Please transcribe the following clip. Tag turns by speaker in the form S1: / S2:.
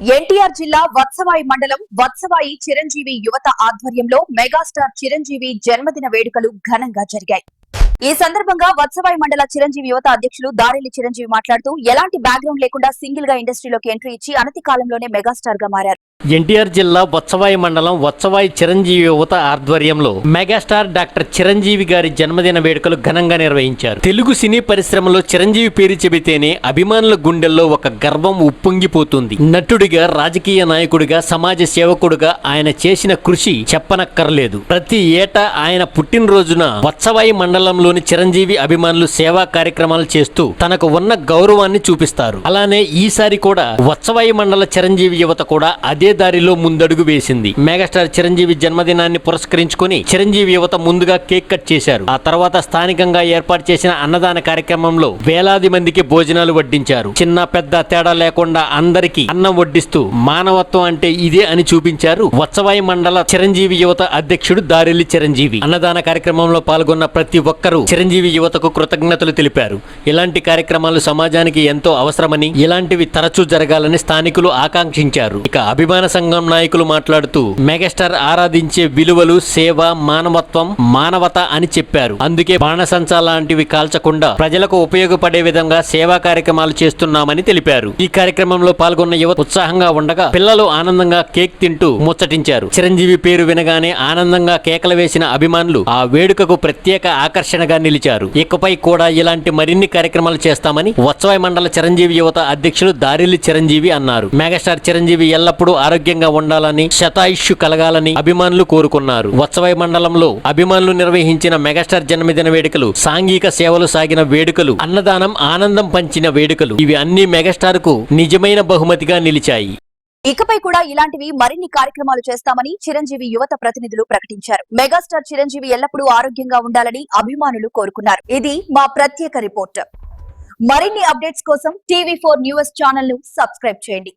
S1: ఎన్టీఆర్ జిల్లా వత్సవాయి మండలం వత్సవాయి చిరంజీవి యువత ఆధ్వర్యంలో మెగాస్టార్ చిరంజీవి జన్మదిన వేడుకలు ఘనంగా జరిగాయి. ఈ సందర్భంగా వత్సవాయి మండల చిరంజీవి యువత అధ్యక్షులు దారెల్లి చిరంజీవి మాట్లాడుతూ ఎలాంటి బ్యాక్గ్రౌండ్ లేకుండా సింగిల్గా ఇండస్ట్రీలోకి ఎంట్రీ ఇచ్చి అనతి కాలంలోనే మెగాస్టార్గా మారారు.
S2: ఎన్టీఆర్ జిల్లా వత్సవాయి మండలం వత్సవాయి చిరంజీవి యువత ఆధ్వర్యంలో మెగాస్టార్ డాక్టర్ చిరంజీవి గారి జన్మదిన వేడుకలు ఘనంగా నిర్వహించారు. తెలుగు సినీ పరిశ్రమలో చిరంజీవి పేరు చెబితేనే అభిమానుల గుండెల్లో ఒక గర్వం ఉప్పొంగిపోతుంది. నటుడిగా రాజకీయ నాయకుడిగా సమాజ సేవకుడిగా ఆయన చేసిన కృషి చెప్పనక్కర్లేదు. ప్రతి ఏటా ఆయన పుట్టినరోజున వత్సవాయి మండలంలోని చిరంజీవి అభిమానులు సేవా కార్యక్రమాలు చేస్తూ తనకు ఉన్న గౌరవాన్ని చూపిస్తారు. అలానే ఈసారి కూడా వత్సవాయి మండల చిరంజీవి యువత కూడా అదే దారిలో ముందడుగు వేసింది. మెగాస్టార్ చిరంజీవి జన్మదినాన్ని పురస్కరించుకొని చిరంజీవి యువత ముందుగా కేక్ కట్ చేశారు. ఆ తర్వాత స్థానికంగా ఏర్పాటు చేసిన అన్నదాన కార్యక్రమంలో వేలాది మందికి భోజనాలు వడ్డించారు. చిన్న పెద్ద తేడా లేకుండా అందరికీ అన్నం వడ్డిస్తూ మానవత్వం అంటే ఇదే అని చూపించారు వత్సవాయి మండల చిరంజీవి యువత అధ్యక్షుడు దారెల్లి చిరంజీవి. అన్నదాన కార్యక్రమంలో పాల్గొన్న ప్రతి ఒక్కరూ చిరంజీవి యువతకు కృతజ్ఞతలు తెలిపారు. ఇలాంటి కార్యక్రమాలు సమాజానికి ఎంతో అవసరమని ఇలాంటివి తరచూ జరగాలని స్థానికులు ఆకాంక్షించారు. ఇక అభిమాన సంఘం నాయకులు మాట్లాడుతూ మెగాస్టార్ ఆరాధించే విలువలు సేవ మానవత్వం మానవత అని చెప్పారు. అందుకే బాణసంచా లాంటివి కాల్చకుండా ప్రజలకు ఉపయోగపడే విధంగా సేవా కార్యక్రమాలు చేస్తున్నామని తెలిపారు. ఈ కార్యక్రమంలో పాల్గొన్న యువత ఉత్సాహంగా ఉండగా పిల్లలు ఆనందంగా కేక్ తింటూ ముచ్చటించారు. చిరంజీవి పేరు వినగానే ఆనందంగా కేకలు వేసిన అభిమానులు ఆ వేడుకకు ప్రత్యేక ఆకర్షణగా నిలిచారు. ఇకపై కూడా ఇలాంటి మరిన్ని కార్యక్రమాలు చేస్తామని వత్సవాయి మండల చిరంజీవి యువత అధ్యక్షులు దారిల్లి చిరంజీవి అన్నారు. మెగాస్టార్ చిరంజీవి ఎల్లప్పుడూ ఆరోగ్యంగా ఉండాలని శతాయుష్యు కలగాలని అభిమానులు కోరుకున్నారు. వత్సవై మండలంలో అభిమానులు నిర్వహించిన మెగాస్టార్ జన్మదిన వేడుకలు సాంఘిక సేవలు సాగిన వేడుకలు అన్నదానం ఆనందం పంచిన వేడుకలు ఇవి అన్ని మెగాస్టార్కు నిజమైన బహుమతిగా నిలిచాయి.
S1: ఇకపై కూడా ఇలాంటివి మరిన్ని కార్యక్రమాలు చేస్తామని చిరంజీవి యువత ప్రతినిధులు ప్రకటించారు. మెగాస్టార్ చిరంజీవి ఎల్లప్పుడూ ఆరోగ్యంగా ఉండాలని అభిమానులు కోరుకున్నారు. ఇది మా ప్రత్యేక రిపోర్ట్. మరిన్ని అప్డేట్స్ కోసం టీవీ ఫోర్ న్యూస్ ఛానల్ను సబ్స్క్రైబ్ చేయండి.